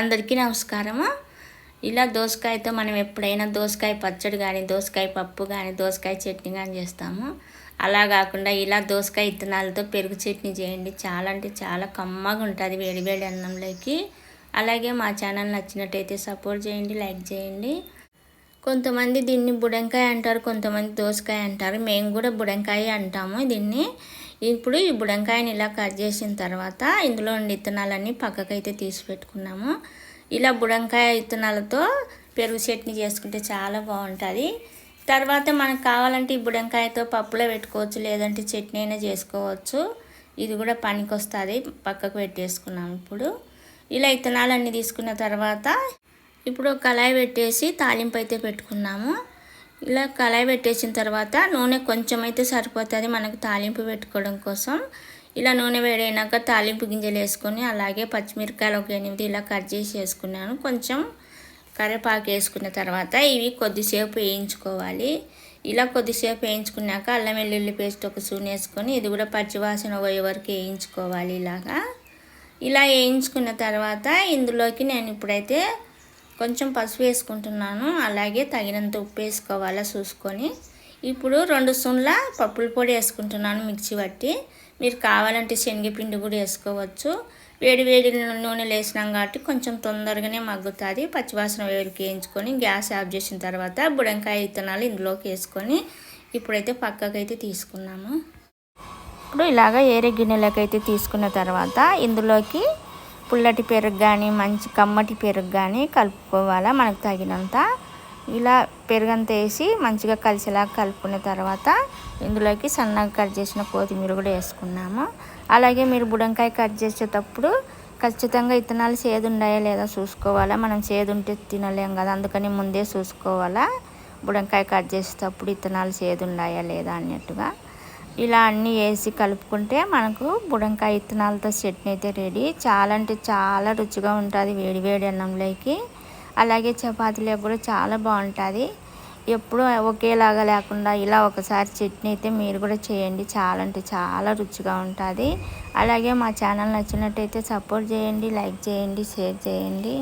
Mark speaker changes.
Speaker 1: అందరికీ నమస్కారము. ఇలా దోసకాయతో మనం ఎప్పుడైనా దోసకాయ పచ్చడి కానీ దోసకాయ పప్పు కానీ దోసకాయ చట్నీ కానీ చేస్తాము. అలా కాకుండా ఇలా దోసకాయ ఇత్తనాలతో పెరుగు చట్నీ చేయండి. చాలా అంటే చాలా కమ్మగా ఉంటుంది వేడివేడి అన్నంలోకి. అలాగే మా ఛానల్ నచ్చినట్టయితే సపోర్ట్ చేయండి లైక్ చేయండి. కొంతమంది దీన్ని బుడంకాయ అంటారు కొంతమంది దోసకాయ అంటారు. మేము కూడా బుడంకాయ అంటాము దీన్ని. ఇప్పుడు ఈ బుడంకాయని ఇలా కట్ చేసిన తర్వాత ఇందులో ఉండి విత్తనాలన్నీ పక్కకైతే తీసి పెట్టుకున్నాము. ఇలా బుడంకాయ ఇత్తనాలతో పెరుగు చట్నీ చేసుకుంటే చాలా బాగుంటుంది. తర్వాత మనకు కావాలంటే ఈ బుడంకాయతో పప్పులో పెట్టుకోవచ్చు లేదంటే చట్నీ అయినా చేసుకోవచ్చు. ఇది కూడా పనికి వస్తుంది పక్కకు పెట్టేసుకున్నాం ఇప్పుడు. ఇలా ఇత్తనాలన్నీ తీసుకున్న తర్వాత ఇప్పుడు కళాయి పెట్టేసి తాలింపు అయితే పెట్టుకున్నాము. ఇలా కళాయి పెట్టేసిన తర్వాత నూనె కొంచెం అయితే సరిపోతుంది మనకు తాలింపు పెట్టుకోవడం కోసం. ఇలా నూనె వేడైనాక తాలింపు గింజలు వేసుకొని అలాగే పచ్చిమిరకాయలు ఒక ఎనిమిది ఇలా కట్ చేసి వేసుకున్నాను. కొంచెం కరివేపాకు వేసుకున్న తర్వాత ఇవి కొద్దిసేపు వేయించుకోవాలి. ఇలా కొద్దిసేపు వేయించుకున్నాక అల్లం వెల్లుల్లి పేస్ట్ ఒక సూన్ వేసుకొని ఇది కూడా పచ్చివాసన పోయే వరకు వేయించుకోవాలి ఇలాగా. ఇలా వేయించుకున్న తర్వాత ఇందులోకి నేను ఇప్పుడైతే కొంచెం పసుపు వేసుకుంటున్నాను. అలాగే తగినంత ఉప్పు వేసుకోవాలా చూసుకొని. ఇప్పుడు రెండు సున్ల పప్పుల పొడి వేసుకుంటున్నాను మిక్సీ పట్టి. మీరు కావాలంటే శనగపిండి కూడా వేసుకోవచ్చు. వేడి వేడి నూనెలు వేసినాం కాబట్టి కొంచెం తొందరగానే మగ్గుతుంది. పచ్చివాసన వేడికి వేయించుకొని గ్యాస్ ఆఫ్ చేసిన తర్వాత బుడంకాయ విత్తనాలు ఇందులోకి వేసుకొని ఇప్పుడైతే పక్కకైతే తీసుకున్నాము. ఇప్పుడు ఇలాగ ఏరే గిన్నెలకైతే తీసుకున్న తర్వాత ఇందులోకి పుల్లటి పెరుగు కానీ మంచి కమ్మటి పెరుగు కానీ కలుపుకోవాలా మనకు తగినంత. ఇలా పెరుగంత వేసి మంచిగా కలిసేలా కలుపుకున్న తర్వాత ఇందులోకి సన్నగా కట్ చేసిన కొత్తిమీర కూడా వేసుకున్నాము. అలాగే మీరు బుడంకాయ కట్ చేసేటప్పుడు ఖచ్చితంగా ఇత్తనాలు చేదు ఉన్నాయా లేదా చూసుకోవాలా? మనం చేదు ఉంటే తినలేం కదా అందుకని ముందే చూసుకోవాలా? బుడంకాయ కట్ చేసేటప్పుడు ఇత్తనాలు చేదు ఉన్నాయా లేదా అన్నట్టుగా. ఇలా అన్నీ వేసి కలుపుకుంటే మనకు బుడంకాయ ఇత్తనాలతో చట్నీ అయితే రెడీ. చాలా అంటే చాలా రుచిగా ఉంటుంది వేడి వేడి అన్నంలోకి. అలాగే చపాతీలకు కూడా చాలా బాగుంటుంది. ఎప్పుడు ఒకేలాగా లేకుండా ఇలా ఒకసారి చట్నీ అయితే మీరు కూడా చేయండి. చాలా అంటే చాలా రుచిగా ఉంటుంది. అలాగే మా ఛానల్ నచ్చినట్టయితే సపోర్ట్ చేయండి లైక్ చేయండి షేర్ చేయండి.